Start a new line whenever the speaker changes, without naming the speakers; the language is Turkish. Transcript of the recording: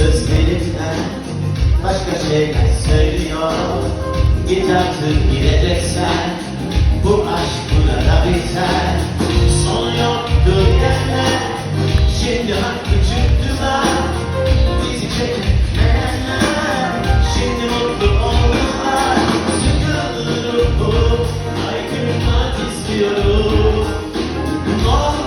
Sözlerinden başka şeyler söylüyor. Git artık gideceksen Bu aşk buna da biter. Son yoktu deme Şimdi hak küçük duvar Bizi çekmeyenler Şimdi mutlu oldular Sıkılır ruhum Ay gülmek istiyorum. Oh